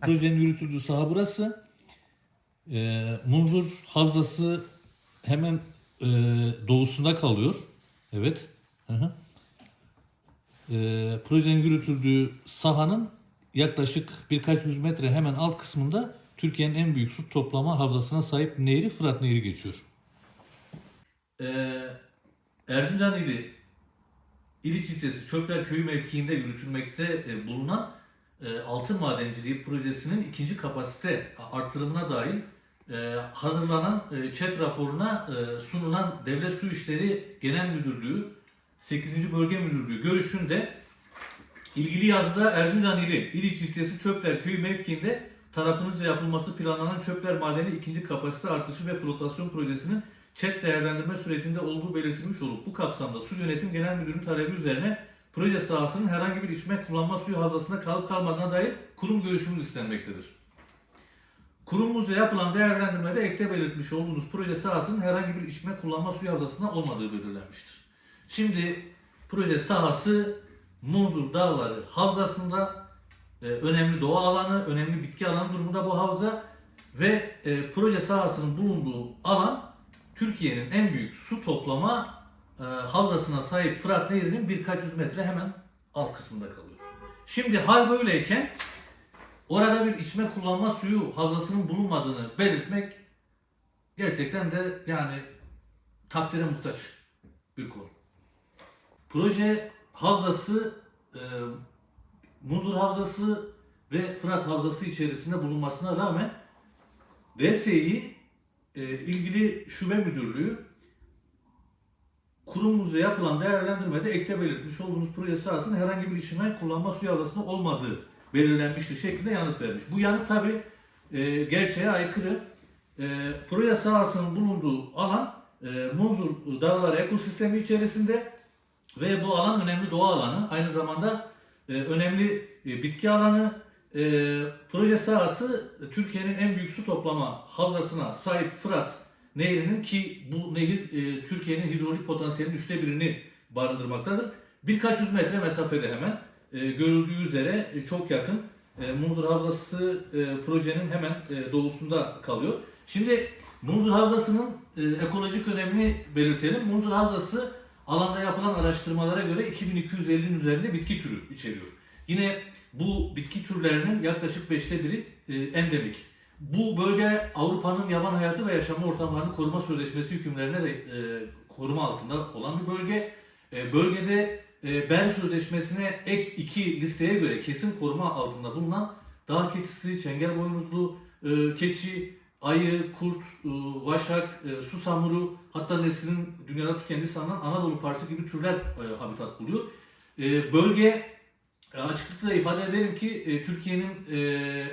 Projenin yürütüldüğü saha burası. Ee, Munzur Havzası hemen e, doğusunda kalıyor. Evet. Hı hı. Ee, projenin yürütüldüğü sahanın yaklaşık birkaç yüz metre hemen alt kısmında Türkiye'nin en büyük su toplama havzasına sahip nehri Fırat Nehri geçiyor. Ee, Erzincan ili İliç ilçesi Çöpler Köyü mevkiinde yürütülmekte e, bulunan e, altın madenciliği projesinin ikinci kapasite artırımına dair e, hazırlanan e, ÇED raporuna e, sunulan Devlet Su İşleri Genel Müdürlüğü 8. Bölge Müdürlüğü görüşünde ilgili yazıda Erzincan ili İliç ilçesi Çöpler Köyü mevkiinde tarafınızca yapılması planlanan çöpler madeni ikinci kapasite artışı ve flotasyon projesinin ÇED değerlendirme sürecinde olduğu belirtilmiş olup bu kapsamda Su Yönetim Genel Müdürlüğü talebi üzerine proje sahasının herhangi bir içme kullanma suyu havzasında kalıp kalmadığına dair kurum görüşümüz istenmektedir. Kurumumuzca yapılan değerlendirmede ekte belirtmiş olduğunuz proje sahasının herhangi bir içme kullanma suyu havzasında olmadığı belirlenmiştir. Şimdi proje sahası Munzur Dağları Havzası'nda e, önemli doğa alanı, önemli bitki alanı durumunda bu havza ve e, proje sahasının bulunduğu alan Türkiye'nin en büyük su toplama e, havzasına sahip Fırat Nehri'nin birkaç yüz metre hemen alt kısmında kalıyor. Şimdi hal böyleyken orada bir içme kullanma suyu havzasının bulunmadığını belirtmek gerçekten de yani takdire muhtaç bir konu. Proje havzası e, Muzur Havzası ve Fırat Havzası içerisinde bulunmasına rağmen DSİ e, ilgili şube müdürlüğü kurumumuzca yapılan değerlendirmede ekte belirtmiş olduğunuz proje sahasının herhangi bir işime kullanma suyu havzasında olmadığı belirlenmiştir şeklinde yanıt vermiş. Bu yanıt tabi e, gerçeğe aykırı. E, proje sahasının bulunduğu alan e, Munzur Dağları ekosistemi içerisinde ve bu alan önemli doğa alanı. Aynı zamanda e, önemli e, bitki alanı. E, proje sahası Türkiye'nin en büyük su toplama havzasına sahip Fırat Nehri'nin ki bu nehir e, Türkiye'nin hidrolik potansiyelinin üçte birini barındırmaktadır. Birkaç yüz metre mesafede hemen e, görüldüğü üzere e, çok yakın. E, Munzur Havzası e, projenin hemen e, doğusunda kalıyor. Şimdi Munzur Havzası'nın e, ekolojik önemini belirtelim. Munzur Havzası alanda yapılan araştırmalara göre 2250'nin üzerinde bitki türü içeriyor. Yine bu bitki türlerinin yaklaşık beşte biri e, endemik. Bu bölge Avrupa'nın yaban hayatı ve yaşam ortamlarını koruma sözleşmesi hükümlerine de e, koruma altında olan bir bölge. E, bölgede e, Bern Sözleşmesi'ne ek iki listeye göre kesin koruma altında bulunan dağ keçisi, çengel boynuzlu e, keçi, ayı, kurt, e, vaşak, e, susamuru hatta neslinin dünyada tükendiği sanılan Anadolu parsı gibi türler e, habitat buluyor. E, bölge e, açıklıkla ifade edelim ki e, Türkiye'nin e,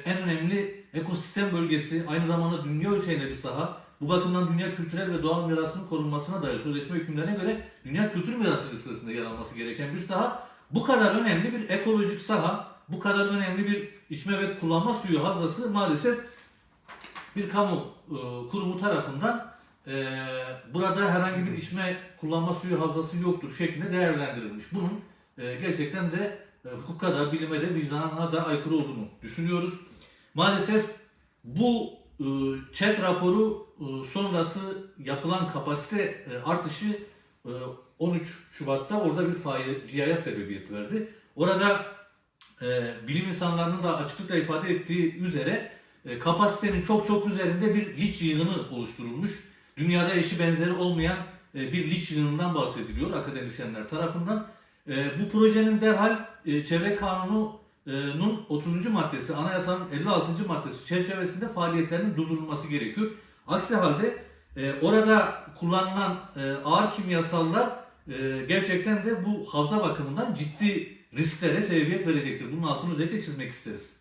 en önemli ekosistem bölgesi, aynı zamanda dünya ölçeğinde bir saha. Bu bakımdan dünya kültürel ve doğal mirasının korunmasına dair sözleşme hükümlerine göre dünya kültür mirası listesinde yer alması gereken bir saha. Bu kadar önemli bir ekolojik saha, bu kadar önemli bir içme ve kullanma suyu havzası maalesef bir kamu e, kurumu tarafından e, burada herhangi bir içme kullanma suyu havzası yoktur şeklinde değerlendirilmiş. Bunun e, gerçekten de e, hukuka da, bilime de, vicdana da aykırı olduğunu düşünüyoruz. Maalesef bu e, ÇED raporu e, sonrası yapılan kapasite e, artışı e, 13 Şubat'ta orada bir faciaya sebebiyet verdi. Orada bilim insanlarının da açıklıkla ifade ettiği üzere kapasitenin çok çok üzerinde bir liç yığını oluşturulmuş. Dünyada eşi benzeri olmayan bir liç yığınından bahsediliyor akademisyenler tarafından. Bu projenin derhal çevre kanununun 30. maddesi, anayasanın 56. maddesi çerçevesinde faaliyetlerinin durdurulması gerekiyor. Aksi halde e, orada kullanılan e, ağır kimyasallar e, gerçekten de bu havza bakımından ciddi risklere sebebiyet verecektir. Bunun altını özellikle çizmek isteriz.